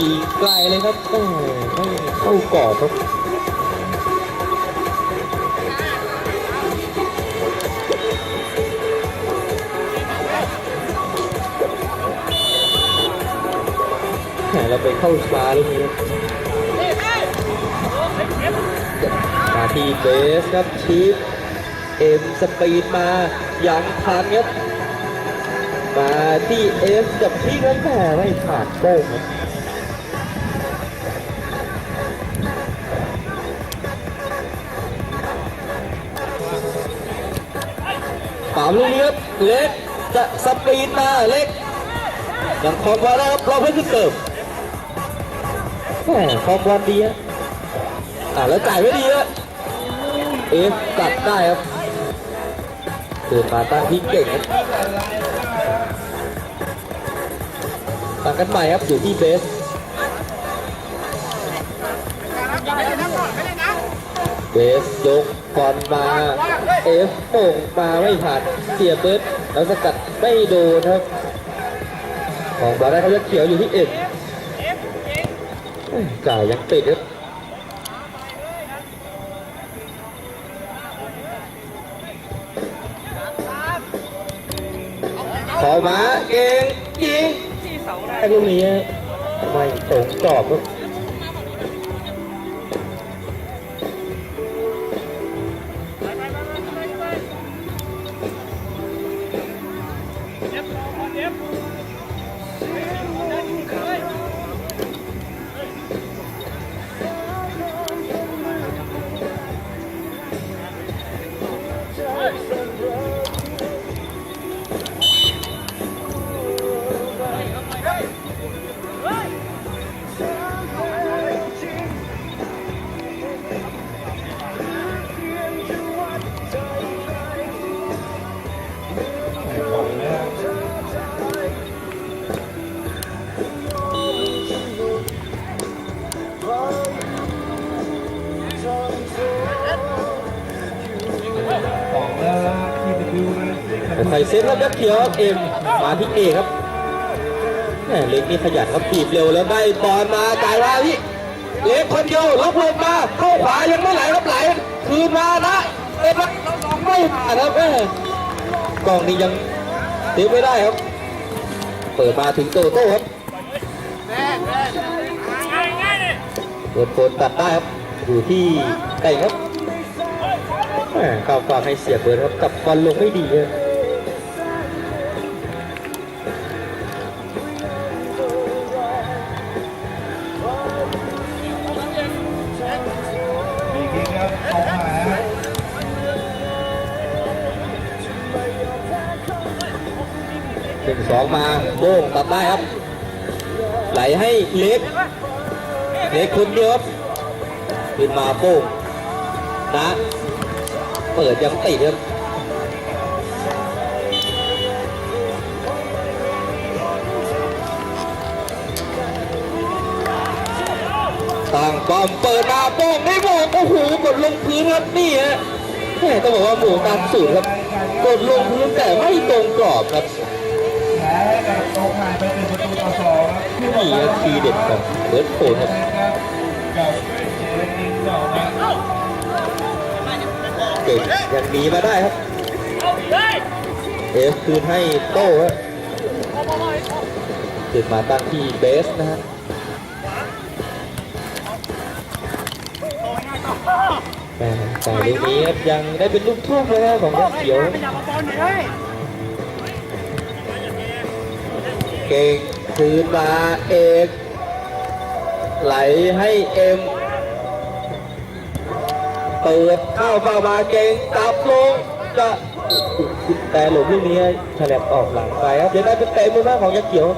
ยิงไกลเลยครับโอ้ไม่เข้ากรอบครับแหมเราไปเข้าช้าลูกนี้ครับมาที่เบสครับชีฟเอ็มสปีดมาอยังทันครับมาที่เอฟกับพี่ก็แหมไม่ผ่านโป้งครับามลูกนี้ครับเล็กจะสปีดมาเล็กยังคองบอลได้ครับรอเพื่อนขึ้นเติมแหมคองบอลดีฮะอ่าแล้วจ่ายไม่ดีฮะเอฟจัดได้ครับเดินมาตั้งที่เก่งครับต่างกันใหม่ครับอยู่ที่เบสเบสยก บอลมาเอฟโป่งมาไม่ผ่านเสียเบิร์ดแล้วสกัดไม่โดนครับของบอลได้เขาจะเขียวอยู่ที่เอ็ดจ่ายยังติดครับขอมาเก่งยิงไอ้ลูกนี้ไม่ตรงกรอบครับ ฟแล้วแบ็คเขียวครับเอ็มมาที่เอครับแหมเล็กนี่ขยันครับปีบเร็วแล้วได้บอลมาจ่ายมาพี่เล็กคนเดียวล็อกลงมาเข้าขวายังไม่ไหลครับไหลคืนมานะเอ็มครับไม่ผ่านครับแม่กองนี้ยังเซฟไม่ได้ครับ เปิดมาถึงโตโต้ครับเปิดโฟนตัดได้ครับอยู่ที่ไก่ครับแหม่ก้าวฟางให้เสียเบิร์ดครับกับบอลลงไม่ดีเลย มาโบ้งตัดได้ครับ ไหลให้เล็ก เล็กคนเดียวขึ้นมาโป้งนะเปิดยังติดครับต่างป้อมเปิดมาโป้งไม่โป้งโอ้โหกดลงพื้นครับนี่ฮะแม่ต้องบอกว่าหมูตามสูตรครับกดลงพื้นแต่ไม่ตรงกรอบครับ นี่ครับทีเด็ดของเบิร์ดโคนครับเจเรนิงอกนะเก่งยังหนีมาได้ครับเอฟคืนให้โต้ครับขึ้นมาตั้งที่เบสนะฮะแต่ลูกนี้ยังได้เป็นลูกทุ่งเลยครับของเขียว ก่งคืนมาเอกไหลให้เอ็มเปิดเข้าเป้ามาเก่งตับลงจะแต่หลุมลูกนี้ฉลบออกหลังไปครับเดี๋ยวได้เป็นเตะมือหน้าของยักษ์เขียว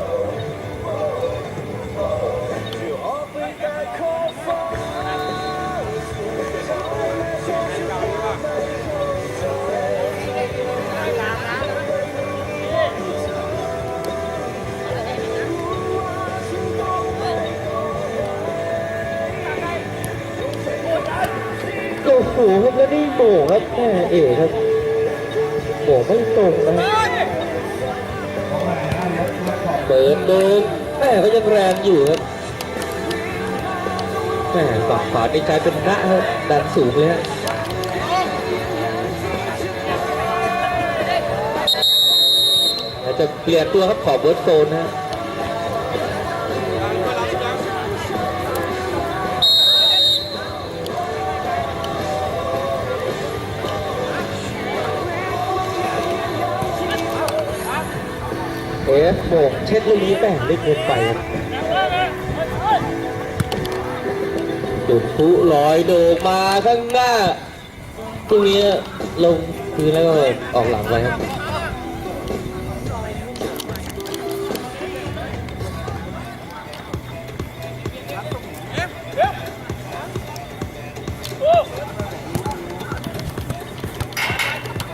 โอ้ครับแล้วนี่โหม่งครับแม่เอกครับโหม่งไม่ตรงนะเข้ามานะครับเดี๋ยวตัวขอบเปิดเดินแม่ก็ยังแรงอยู่ครับแม่ฝั่งขวานี่กลายเป็นหน้าครับดันสูงเลยฮะจะเปลี่ยนตัวครับขอบเบิร์ดโซนนะ โบกเช็ดลูกนี้แม่งเล็กเกินไปครับจุดพลุลอยโดมาข้างหน้าตรงนี้ลงพื้นแล้วก็ออกหลังไปครับ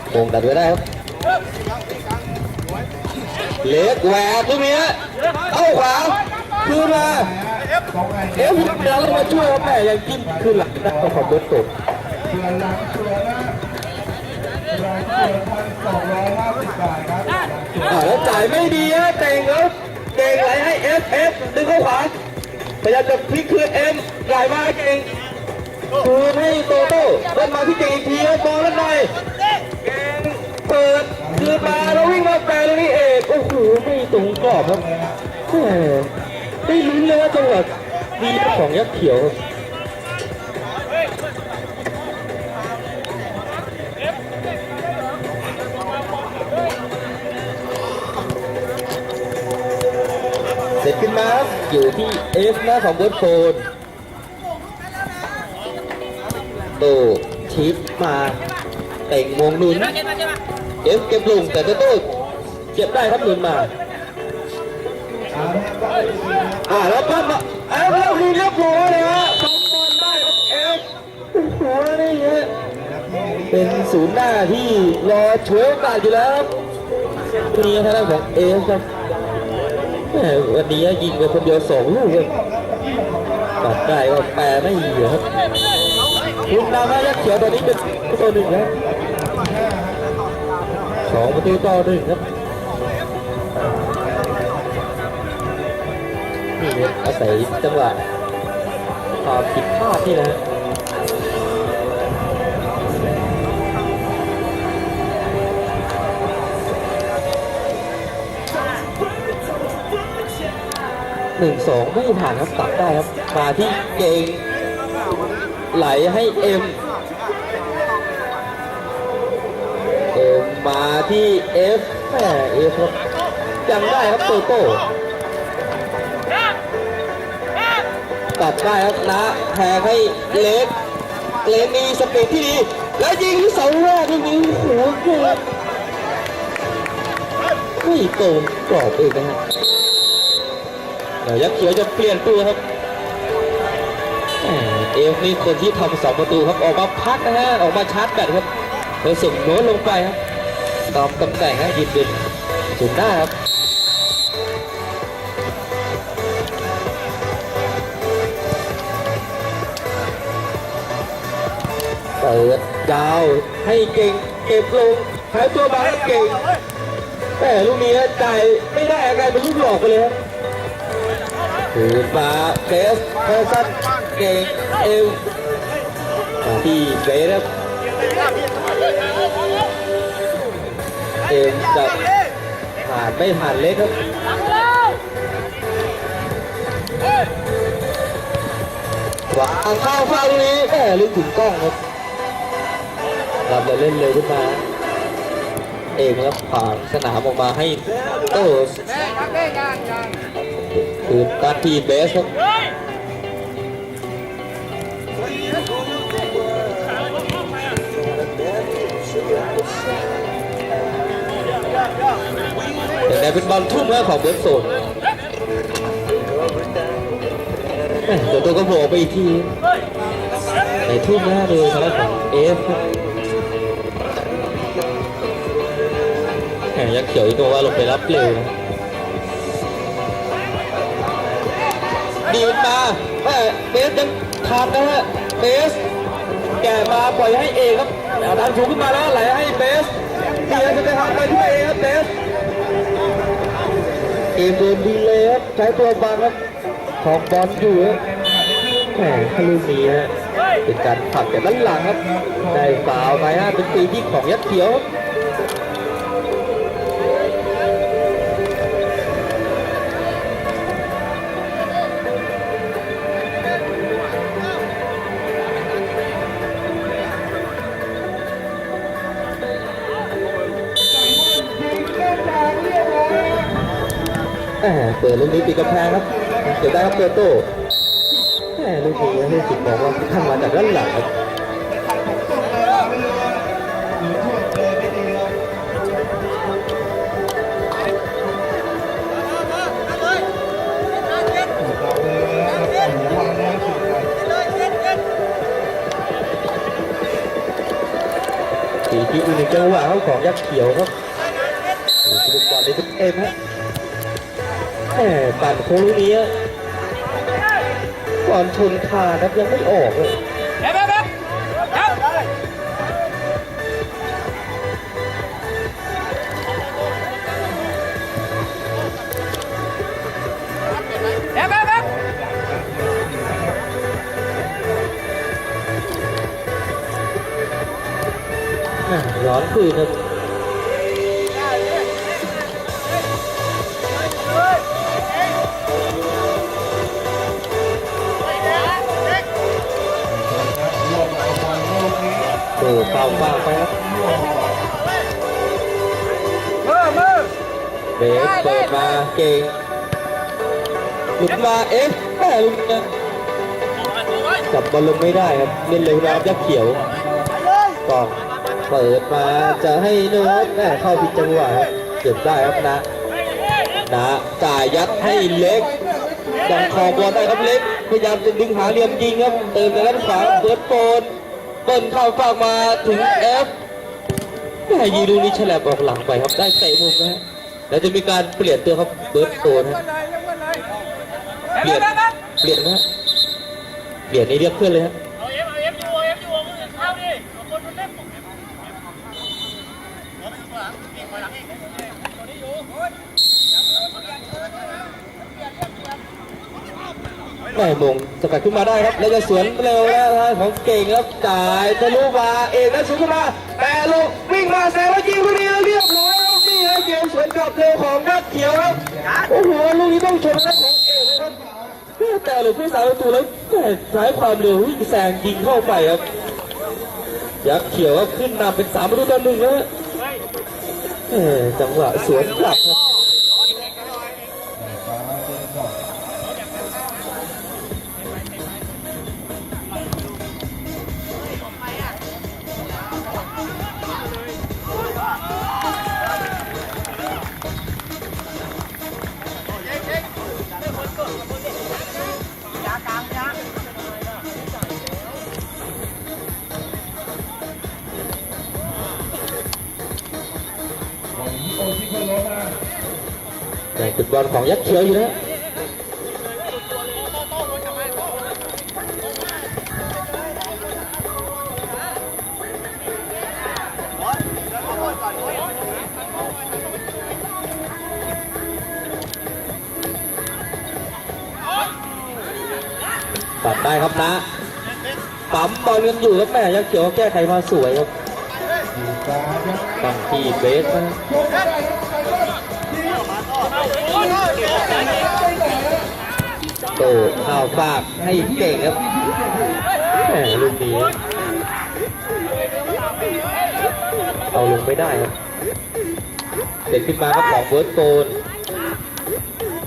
โงดัดไว้ได้ครับ เล็กแหวกตรงนี้เข้าขวาคืนมาตรงไงเอ๊ะพี่เดี๋ยวเรามาช่วยแม่ยังจิ้มขึ้นหลังได้ของเบิร์ตตกเชือหลังเชือนนะรายเชือพันสองร้อยห้าสิบบาทครับแล้วจ่ายไม่ดีฮะเก่งครับเก่งไหลให้เอฟเอฟดึงเข้าขวาพยายามจะพลิกคืนเอ็มไหลมาให้เก่งคืนให้โตโต้เล่นมาที่เก่งอีกทีครับบอลเล่นในเก่งเปิด คืนมาแล้ววิ่งมาแปรตรงนี้เอกโอ้โหไม่ตรงกรอบครับได้ลุ้นเลยว่าจังหวะดีของยักษ์เขียวครับเสร็จขึ้นมาอยู่ที่เอฟหน้าของเบิร์ดโฟนโตชิปมาเต่งมงหนุน เอฟเก็บลงแต่โตโต้เก็บได้ครับหนุนมาเอาละครับอ่าแล้วปั้นมาเอฟแล้วมีเรียบร้อยเลยฮะสองบอลได้ครับเอฟโอ้โหนี่ฮะเป็นศูนย์หน้าที่รอช่วยโอกาสอยู่แล้วครับนี่ทางด้านของเอฟครับวันนี้ยิงไปคนเดียวสองลูกครับตัดได้ก็แปลไม่เหลือครับลูกนำให้ยักษ์เขียวตอนนี้เป็นตัวหนึ่งแล้ว สองประตูต่อหนึ่งครับนี่ครับอาศัยจังหวะความผิดพลาดนี่นะหนึ่งสองไม่ผ่านครับตัดได้ครับ มาที่เกงไหลให้เอ็ม มาที่เอฟแม่เอฟครับยังได้ครับโตโต้ตัดได้ครับนะแทงให้เล็กเล็กมีสปีดที่ดี แล้วยิงเสาแรกนี้โอ้โหเกือไม่โกงกรอบเองนะฮะเดี๋ยวยักษ์เขียวจะเปลี่ยนตัวครับเอฟนี่คนที่ทำสองประตูครับออกมาพักนะฮะออกมาชาร์จแบตครับเลยส่งโน้ตลงไปครับ ตอมตำแหน่งฮะยืนเป็นสุดหน้าครับเปิดยาวให้เก่งเก็บลงหายตัวมาให้เก่งแต่ลูกนี้จ่ายไม่ได้กลายเป็นลูกหลอกไปเลยครับถือมาเบสเพอร์ซันเก่งเอวที่เบสครับ เอมจะผ่านไม่ผ่านเล็กครับวางเข้าฟาวลูนี้แหมลึกถึงกล้องครับรับแล้วเล่นเร็วขึ้นมา เองครับผ่านสนามออกมาให้โต้คืนการทีเบสครับ แต่ได้เป็นบอลทุ่มแล้วของเบิร์ดโซนเดี๋ยวตัวก็โผล่ไปอีกทีในทุ่มหน้าเลยทางด้านของเอฟแหมยักษ์เขียวอีกตัวว่าลงไปรับเร็วนะดีมันมาเบสยังขาดนะฮะเบสแกมาปล่อยให้เอครับเอาดันสูงขึ้นมาแล้วไหลให้เบสเบียร์จะไปทำไปที่เอครับเบส เกมเดนดีเลยครับใช้ตัวบังครับของบอลอยู่ครับแหมทะลูกนี้ฮะเป็นการผักแต่ด้านหลังครับได้ฟาวไปฮะเป็นตีที่ของยัดเขียวแหมเปิดลูกนี้ตีกระแพงครับเดี๋ยวได้ครับเปิดโต้แหมลูกนี้ให้สิบบอกว่าท่านมาจากด้านหลังครับส่งเลยอะไม่รู้ว่าหรือโทษเลยไม่ดีครับเราเลยนะครับระวังนะสุดท้ายสีที่อยู่ในจังหวะเขาของยักษ์เขียวครับดูบอลในทุกเอ็มฮะ แหมปั่นโค้งลูกนี้ก่อนชนคานครับยังไม่ออกเลยแหม่ร้อนคืนครับ โอ้เปล่าเปล่าไปครับรวมเบสเปิดมาเก่งหลุดมาเอ๊ะแม่ลุงเนี่ยจับบอลลงไม่ได้ครับเล่นเร็วแล้วยักษ์เขียวก็เปิดมาจะให้โน้ตแม่เข้าผิดจังหวะครับเก็บได้ครับนะนะจ่ายยัดให้เล็กดังคอบอลได้ครับเล็กพยายามจะดึงหาเหลี่ยมยิงครับเติมไปด้านขวาเปิดโปน เปิ้ลเข้าฝากมาถึงเอฟแม่ยีรูนี้ฉลับออกหลังไปครับได้เตะมุมนะฮะแล้วจะมีการเปลี่ยนตัวครับเบิร์ตโตนะฮะเปลี่ยนเปลี่ยนนะเปลี่ยนนี่เรียกเพื่อนเลยฮะเอาเอฟเอาเอฟยูเอฟยู่เอาคนอื่นเข้าดิเอาคนมันเล่นปุ๊บเอาไปข้างหลังเก่งไปหลังเองตัวนี้อยู่ แม่มงสกัดขึ้นมาได้ครับแล้วจะสวนเร็วแล้วนะของเก่งครับจ่ายทะลุมาเอกแล้วสวนขึ้นมาแต่ลูกวิ่งมาแซงแล้วยิงลูกนี้แล้วเรียบร้อยครับนี่ครับเกมสวนกลับเร็วของนัดเขียวครับโอ้โหลูกนี้ต้องชมนะของเอกเลยครับแต่หรือผู้สาวประตูแล้วแม่ใช้ความเร็ววิ่งแซงยิงเข้าไปครับยักษ์เขียวก็ขึ้นนำเป็นสามประตูต่อหนึ่งแล้วจังหวะสวนกลับครับ บอลของยักษ์เขียวอยู่นะตัดได้ครับนะปั๊มบอลกันอยู่ครับแม่ยักษ์เขียวแก้ไขมาสวยครับอยู่กลางครับตั้งที่เบสนะ ก็โตข้าวฟากให้เก่งครับแหมลูกนี้เอาลงไม่ได้ครับเด็กขึ้นมาครับของเบิร์ตโกน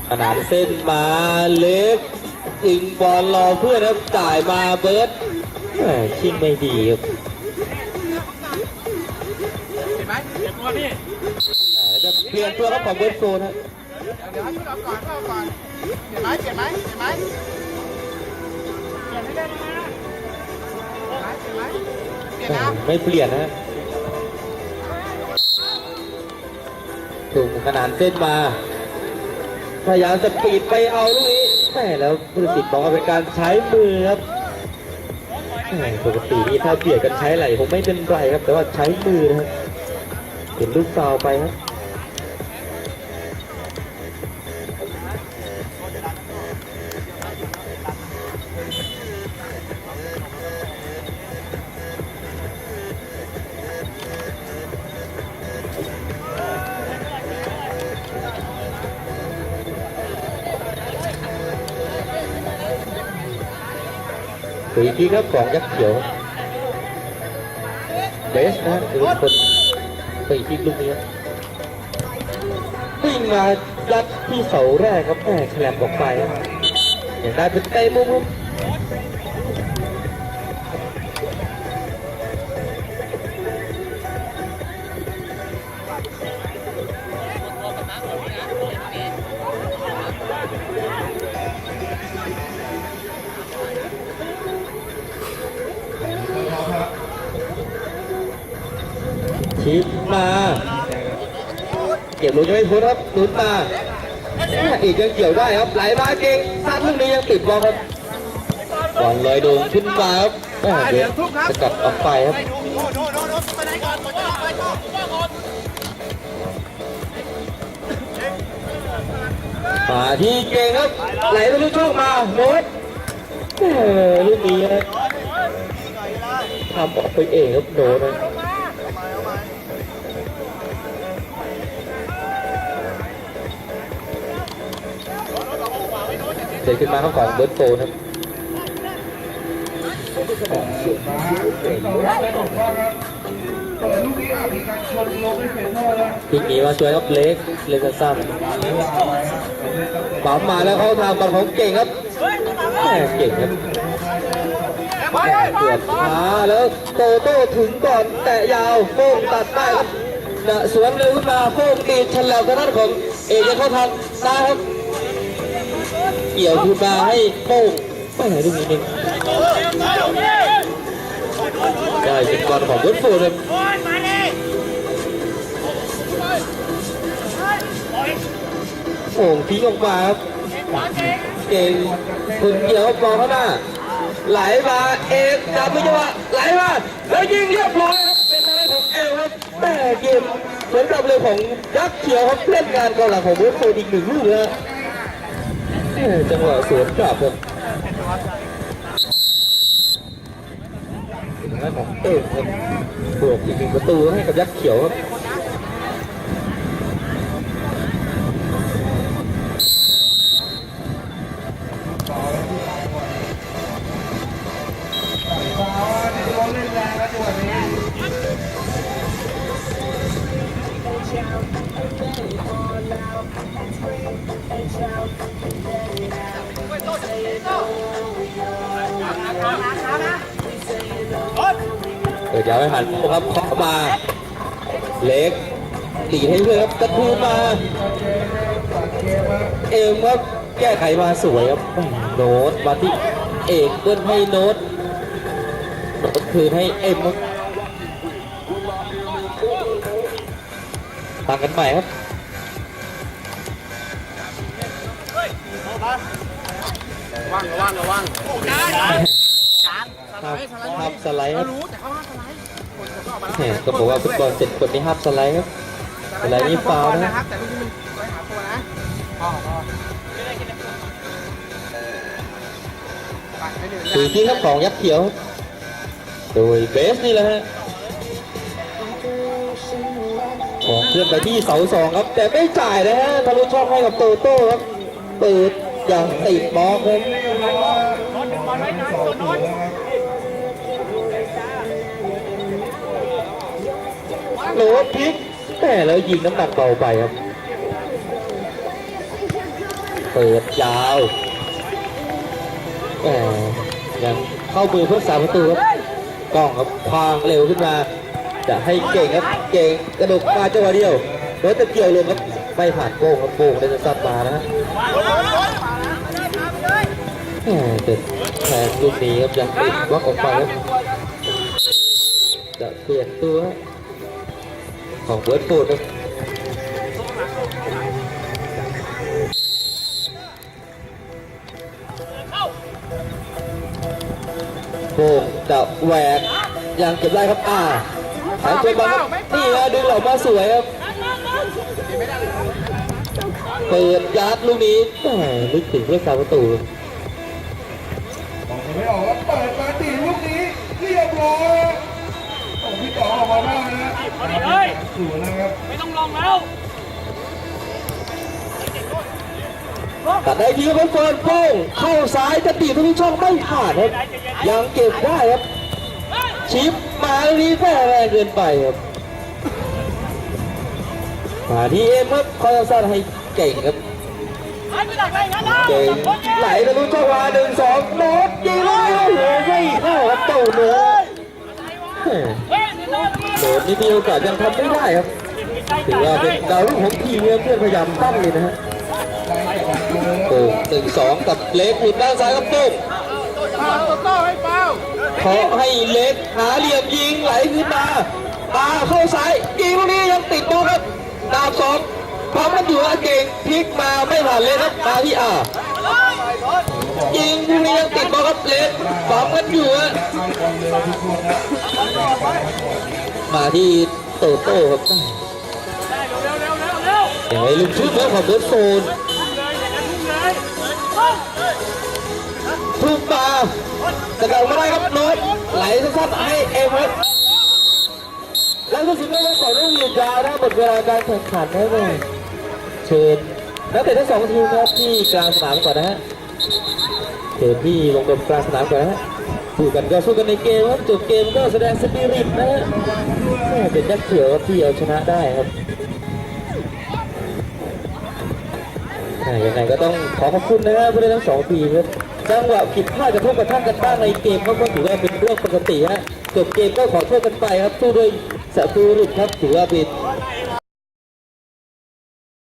ขนาดเส้นมาเล็กถึงบอลรอเพื่อนครับจ่ายมาเบิร์ตแหมชิงไม่ดีครับเห็นไหมเก็บตัวพี่อ่าแล้วจะเปลี่ยนตัวครับของเบิร์ตโกนครับ เดี๋ยวให้ชุดเอาก่อนเข้าก่อนเห็นไหมเห็นไหมเห็นไหมเปลี่ยนให้ได้นะเห็นไหมเห็นไหมเปลี่ยนแหมนะ ไม่เปลี่ยนนะถูกขนาดเส้นมา พยายามจะปีดไปเอาลูกนี้แหมแล้วผู้ตัดสินบอกว่าเป็นการใช้มือครับปกตินี่ถ้าเบียดกันใช้ไหลคงไม่เป็นไรครับ แต่ว่าใช้มือนะครับเห็นลูกฟาวไปครับ ฟรีคิกครับของยักษ์เขียวเบสนะคือคนฟรีคิกลูกนี้ยวิ่งมายัดที่เสาแรกครับแหมแคลบออกไปอย่างได้เป็นเตะมุม ชิดมาเก็บลูกยังไม่พ้นครับลุ้นมาอีกยังเกี่ยวได้ครับไหลมาเก่งซัดลูกนี้ยังติดบอลครับบอลลอยโดงขึ้นมาครับแม่เดี๋ยวสกัดออกไปครับโน่นโน่นโน่นโน่นไปไหนก่อนไปก่อนไปก่อนไปก่อนมาที่เก่งครับไหลทะลุช่องมาโน้ตลูกนี้ทำออกไปเองครับโน้ต เดินขึ้นมาข้างก่อนเบิร์ดโฟนะครับมาเป็นต่อได้บอกว่าครับเปิดลูกนี้อาจมีการชนลงไม่เซ็นเตอร์แล้วทีนี้มาช่วยครับเล็กเล็กสั้นเวลาร์ปั๊มมาแล้วเขาทางบอลของเก่งครับเก่งครับเกือบช้าแล้วโตโต้ถึงก่อนแตะยาวโป้งตัดได้ครับสวนเร็วขึ้นมาโป้งตีฉลับกระนั้นของเอกเข้าทางซ้ายครับ เกี่ยวขึ้นมาให้โป้งไปไหนตรงนี้นึงได้เป็นบอลของเบิร์ดโฟร์ครับโอ่งทิ้งออกมาครับเก่งคนเดียวมองข้างหน้าไหลมาเอกจับไม่จังหวะไหลมาแล้วยิงเรียบร้อยครับเป็นอะไรของเอลครับแม่เกมเหมือนกับเลยของยักษ์เขียวครับเล่นงานกองหลังของเวสโฟอีกหนึ่งลูกนะแม่ จังหวะสวนกลับครับเอะไรของเอลครับบวกอีกหนึ่งประตูให้กับยักษ์เขียวครับ เปิดยาวให้หันครับเคาะมา เล็กตีให้เพื่อนครับกระทูมา เอ็มครับแก้ไขมาสวยครับโน้ตมาที่เอกเบิ้ลให้โน้ตโน้ตคืนให้เอ็มครับ ตามกันใหม่ครับว่างระว่างระว่างได้ได้ห้ามห้ามสไลด์ครับรู้แต่เขาห้ามสไลด์คนเขาก็ออกมาแหมก็บอกว่าฟุตบอลเสร็จกดไม่ห้ามสไลด์ครับสไลด์นี่ฟาวล์นะนะครับแต่ลูกนี้มันไว้หาตัวนะพ่อพ่อไปไม่เหนื่อยถือที่ครับของยักษ์เขียว โดยเบสนี่แหละฮะ ของเคลื่อนไปที่เสาสองครับ แต่ไม่จ่ายนะฮะทะลุช่องให้กับโตโต้ครับเปิดอย่างติดบล็อกครับเรียบร้อยสองศูนย์นะครับโหลดพลิกแต่แล้วยิงน้ำหนักเบาไปครับ เปิดยาวแต่ยังเข้ามือเพื่อสามประตูครับกล้องครับควางเร็วขึ้นมา จะให้เก่งครับเก่งกระดกมาจังหวะเดียวรถจะเกียวลงครับไม่ผ่านโป้งครับโป้งได้จะซัดมานะฮะแหม่เด็ดแทนลูกนี้ครับยังติดบล็อกออกไปครับจะเปลี่ยนตัวของเบิร์ดฟูดครับโป่งจะแหวกยังเก็บได้ครับอ่า หายตัวบอลครับนี่นะดึงออกมาสวยครับเปิดยัดลูกนี้แหมลึกถึงเพื่อสามประตูมองไม่ออกว่าเปิดมาตีลูกนี้เรียบร้อยโอ้พี่ต่อออกมาได้นะศูนย์นะครับไม่ต้องลองแล้วตัดได้ทีครับเฟิร์นโป้งเข้าซ้ายจะตีทุกช่องไม่ผ่านครับยังเก็บได้ครับ ชิปมาลูกนี้แม่แรงเกินไปครับมาที่เอ็มครับคอยเอาสั้นให้เก่งครับเก่งไหลทะลุช่องมาหนึ่งสองโน้ตยิงลูกนี้โอ้โหไม่เข้าครับเจ้าโน้ตแม่โน้ตนี่มีโอกาสยังทำไม่ได้ครับถือว่าเป็นดาวรุ่งของทีมครับเพื่อนพยายามตั้งเลยนะฮะต่ละเบอร์โอ้หนึ่งสองกับเล็กหลุดด้านซ้ายครับตุ้ม ขอให้เล็กหาเหลี่ยมยิงไหลขึ้นมาปาเข้าซ้ายยิงลูกนี้ยังติดบอลครับดาบสองพร้อมกันอยู่อาเก่งพลิกมาไม่ผ่านเลยครับมาที่อายิงลูกนี้ยังติดบอลครับเล็กพร้อมกันอยู่อะมาที่โตโต้ครับได้เร็วเร็วเร็วเร็วอย่าไรลูกชุดแล้วของเบิร์ดโซนเลยอ ย่าได้ทุ่มเลยทุ่มมาแต่เราไม่ได้ครับโน้ตไหลสั้นๆให้เอ็มครับแล้วก็สิ่งแรกว่าต่อเนื่องยืนยาวนะหมดเวลาการแข่งขันแล้วเลยเชิญนักเตะทั้งสองทีมครับที่กลางสนามก่อนนะฮะเชิญที่ลงดมกลางสนามก่อนนะฮะสู้กันก็สู้กันในเกมครับจบเกมก็แสดงสปิริตนะฮะแม่เป็นยักษ์เขียวที่เอาชนะได้ครับยังไงก็ต้องขอขอบคุณนะครับผู้เล่นทั้งสองทีมครับ จังหวะผิดพลาดกระทบกระทั่งกันบ้างในเกมก็ก็ถือว่าเป็นเรื่องปกติฮะจบเกมก็ขอโทษกันไปครับสู้ด้วยสปิริตครับถือว่าเป็น